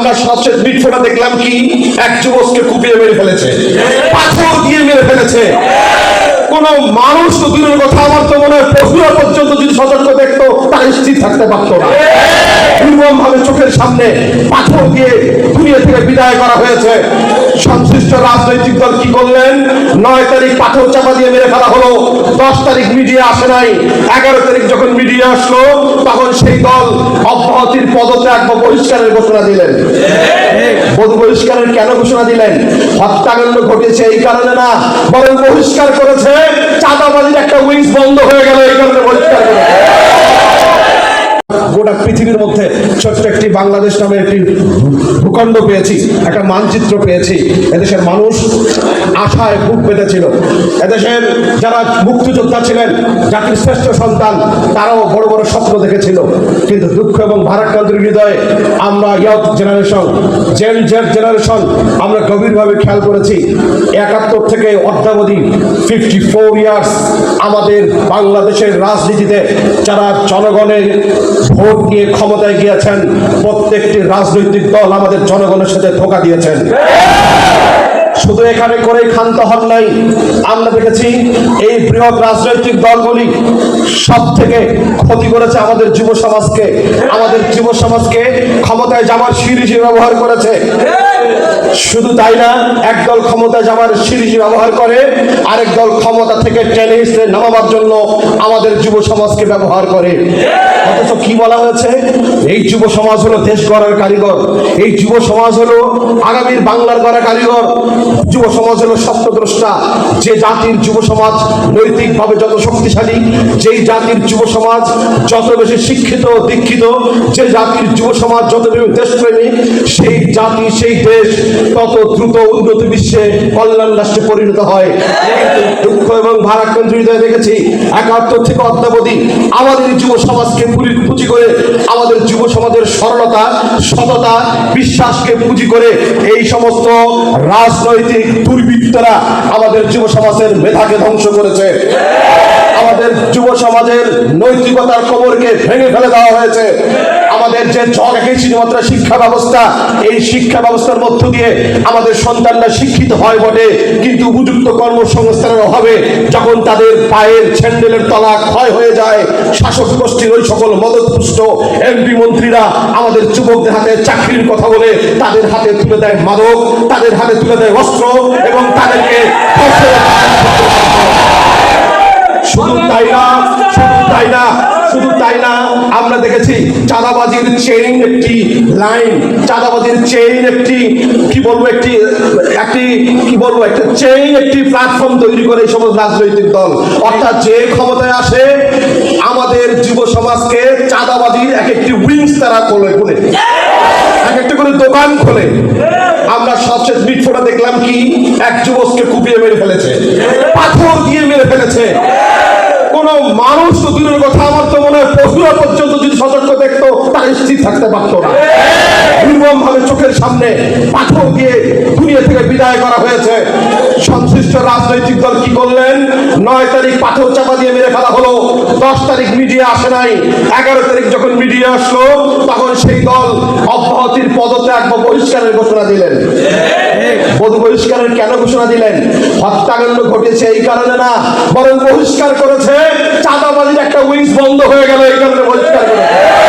আমরা সবচেয়ে মিটফোটা দেখলাম কি? এক যুবককে কুপিয়ে মেরে ফেলেছে। পাথর দিয়ে মেরে ফেলেছে। কোন মানুষ তো দূরের কথা, আমার তো মনে হয় পশুরা পর্যন্ত যদি সতর্ক দেখতো, তারা স্থির থাকতে পারতো না। নির্মম ভাবে চোখের সামনে পাথর দিয়ে দুনিয়া থেকে বিদায় করা হয়েছে। সংশ্লিষ্ট রাজনৈতিক দল কি করলেন? নয় তারিখ পাথর চাপা দিয়ে মেরে ফেলা হলো। দশ তারিখ মিডিয়া আসে নাই, এগারো তারিখ যখন মিডিয়া আসলো, তখন সেই দল অব্যাহতির পদত্যাগ বা বহিষ্কারের ঘোষণা দিলেন। বধু বহিষ্কারের কেন ঘোষণা দিলেন? হত্যাকাণ্ড ঘটেছে এই কারণে না, বরং বহিষ্কার করেছে, চাঁদাবাজির একটা উইংস বন্ধ হয়ে গেল এই কারণে বহিষ্কার করেছে। গোটা পৃথিবীর মধ্যে ছোট্ট একটি বাংলাদেশ নামে একটি ভূখণ্ড পেয়েছি, একটা মানচিত্র পেয়েছি। এদেশের মানুষ আশায় বুক পেতেছিল এদেশের যারা মুক্তিযোদ্ধা ছিলেন, জাতির শ্রেষ্ঠ সন্তান, তারাও বড় বড় স্বপ্ন দেখেছিল। কিন্তু দুঃখ এবং ভারাক্রান্তের হৃদয়ে আমরা youth generation Gen Z generation আমরা গভীরভাবে খেয়াল করেছি। একাত্তর থেকে অদ্যাবধি ফিফটি ফোর ইয়ার্স আমাদের বাংলাদেশের রাজনীতিতে যারা জনগণের ভোট নিয়ে ক্ষমতায় গিয়েছেন, প্রত্যেকটি রাজনৈতিক দল আমাদের জনগণের সাথে ধোকা দিয়েছেন। শুধু এখানে করেই ক্ষান্ত হন নাই, আমরা দেখেছি এই বৃহৎ রাজনৈতিক দলগুলি সব থেকে ক্ষতি করেছে আমাদের যুব সমাজকে। আমাদের যুব সমাজকে ক্ষমতায় যাওয়ার সিঁড়ি ব্যবহার করেছে। শুধু তাই না একদল সিঁড়ি হিসেবে ব্যবহার করে, আরেক দল ক্ষমতা থেকে টেনে নামাবার জন্য আমাদের যুব সমাজকে ব্যবহার করে। অথচ কি বলা হয়েছে? এই যুব সমাজ হলো দেশ গড়ার কারিগর। এই যুব সমাজ হলো আগামীর বাংলার গড়া কারিগর। যুব সমাজ হলো স্বপ্নদ্রষ্টা। যে জাতির যুব সমাজ নৈতিকভাবে যত শক্তিশালী, যেই জাতির যুব সমাজ যত বেশি শিক্ষিত, দীক্ষিত, যে জাতির যুব সমাজ যত বেশি দেশপ্রেমী, সেই জাতি, সেই দেশ তত দ্রুত উন্নত বিশ্বে কল্যাণ রাষ্ট্রে পরিণত হয়। দুঃখ এবং ভারাক্রান্ত হৃদয়ে দেখেছি। একাত্তর থেকে অদ্যাবধি আমাদের যুব সমাজকে পুঁজি করে, আমাদের যুব সমাজের সরলতা, সততা, বিশ্বাসকে পুঁজি করে এই সমস্ত রাজনৈতিক দুর্বৃত্তরা আমাদের যুব সমাজের মেধাকে ধ্বংস করেছে। আমাদের যুব সমাজের নৈতিকতার কবরকে ভেঙে ফেলে দেওয়া হয়েছে। আমাদের যে একই শুধুমাত্র শিক্ষা ব্যবস্থা, এই শিক্ষা ব্যবস্থার মধ্য দিয়ে আমাদের সন্তানরা শিক্ষিত হয় বটে। কিন্তু উপযুক্ত কর্মসংস্থানের অভাবে যখন তাদের পায়ের স্যান্ডেলের তলা ক্ষয় হয়ে যায়, শাসক গোষ্ঠীর ওই সকল মদতপুষ্ট এমপি মন্ত্রীরা আমাদের যুবকদের হাতে চাকরির কথা বলে তাদের হাতে তুলে দেয় মাদক, তাদের হাতে তুলে দেয় অস্ত্র এবং তাদেরকে তাই না? শুধু তাই না? শুধু তাই না? আমরা দেখেছি চাঁদাবাজির চেইন একটি লাইন চাঁদাবাজির চেইন একটি, কি বলব একটি একটি, কি বলব একটা চেইন একটি প্ল্যাটফর্ম তৈরি করে এই সমস্ত রাজনৈতিক দল। অর্থাৎ যে ক্ষমতায় আসে, আমাদের যুব সমাজকে চাঁদাবাজির এক একটি উইংস তারা খোলে খোলে। এক একটা করে দোকান খোলে। আমরা সবচেয়ে মিটফোটা দেখলাম কি? এক যুবককে কুপিয়ে মেরে ফেলেছে। পাথর দিয়ে মেরে ফেলেছে কোন মানুষ তো দূরের কথা, আমার তো মনে হয় পশুরা পর্যন্ত যদি সতর্ক দেখতো তারা স্থির থাকতে পারতো না। নির্মম ভাবে চোখের সামনে পাথর দিয়ে দুনিয়া থেকে বিদায় করা হয়েছে। সংশ্লিষ্ট রাজনৈতিক দল কি করলেন? নয় তারিখ পাথর চাপা দিয়ে মেরে ফেলা হলো। দশ তারিখ মিডিয়া আসে নাই। এগারো তারিখ যখন মিডিয়া আসলো, তখন সেই দল অব্যাহতির পদত্যাগ বা বহিষ্কারের ঘোষণা দিলেন। বধু বহিষ্কারের কেন ঘোষণা দিলেন? হত্যাকাণ্ড ঘটেছে এই কারণে না, বরং বহিষ্কার করেছে। চাঁদাবাজির একটা উইংস বন্ধ হয়ে গেল এই কারণে বহিষ্কার করেছে।